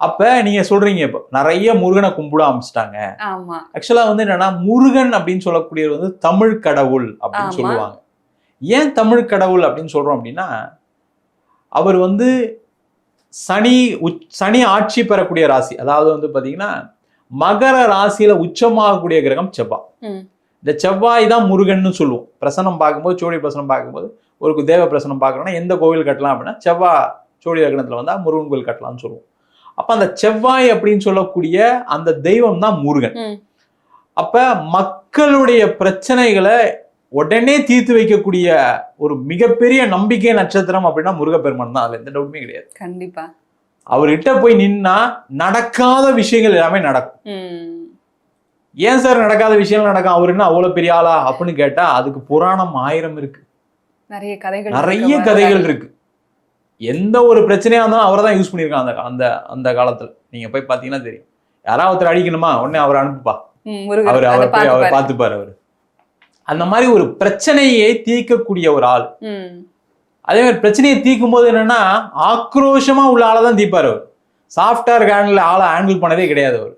அப்ப நீங்க சொல்றீங்க இப்போ நிறைய முருகனை கும்பிட ஆரம்பிச்சிட்டாங்க. ஆக்சுவலா வந்து என்னன்னா முருகன் அப்படின்னு சொல்லக்கூடியது வந்து தமிழ் கடவுள் அப்படின்னு. சொல்லுவாங்க. ஏன் தமிழ் கடவுள் அப்படின்னு சொல்றோம் அப்படின்னா அவர் வந்து சனி உச்- சனி ஆட்சி பெறக்கூடிய ராசி. அதாவது வந்து பாத்தீங்கன்னா மகர ராசியில உச்சமாகக்கூடிய கிரகம் செவ்வாய். இந்த செவ்வாய் தான் முருகன்னு சொல்லுவோம். பிரசனம் பார்க்கும்போது சோழி பிரசனம் பார்க்கும்போது ஒரு தேவ பிரசனம் பார்க்கறோம்னா எந்த கோவில் கட்டலாம் அப்படின்னா செவ்வாய் சோழி லக்னத்துல வந்தா முருகன் கோவில் கட்டலாம்னு சொல்லுவோம். அப்ப அந்த செவ்வாய் அப்படின்னு சொல்லக்கூடிய அந்த தெய்வம் தான் முருகன். அப்ப மக்களுடைய பிரச்சனைகளை உடனே தீர்த்து வைக்கக்கூடிய ஒரு மிகப்பெரிய நம்பிக்கை நட்சத்திரம் அப்படின்னா முருகப்பெருமான் தான். அதுல எந்த டவுட்டுமே கிடையாது. கண்டிப்பா. அவர்கிட்ட போய் நின்னா நடக்காத விஷயங்கள் எல்லாமே நடக்கும். ஏன் சார் நடக்காத விஷயங்கள் நடக்கும்? அவர் என்ன அவ்வளவு பெரிய ஆளா? அப்படின்னு கேட்டா அதுக்கு புராணம் ஆயிரம் இருக்கு. நிறைய கதைகள் நிறைய கதைகள் இருக்கு. எந்த ஒரு பிரச்சனையா இருந்தாலும் அவரை தான் யூஸ் பண்ணியிருக்காங்க அந்த அந்த அந்த காலத்துல. நீங்க போய் பாத்தீங்கன்னா தெரியும். யாராவது ஒருத்தர் அடிக்கணுமா? உடனே அவர் அனுப்புப்பா. அவர் அவர் போய் அவர் பார்த்துப்பாரு. அவர். அந்த மாதிரி ஒரு பிரச்சனையை தீர்க்கக்கூடிய ஒரு ஆள். அதே மாதிரி பிரச்சனையை தீர்க்கும் போது என்னன்னா ஆக்ரோஷமா உள்ள ஆளை தான் தீர்ப்பாரு அவர். சாஃப்ட்வேர் ஹேண்டில் ஆளை ஹேண்டில் பண்ணதே கிடையாது அவர்.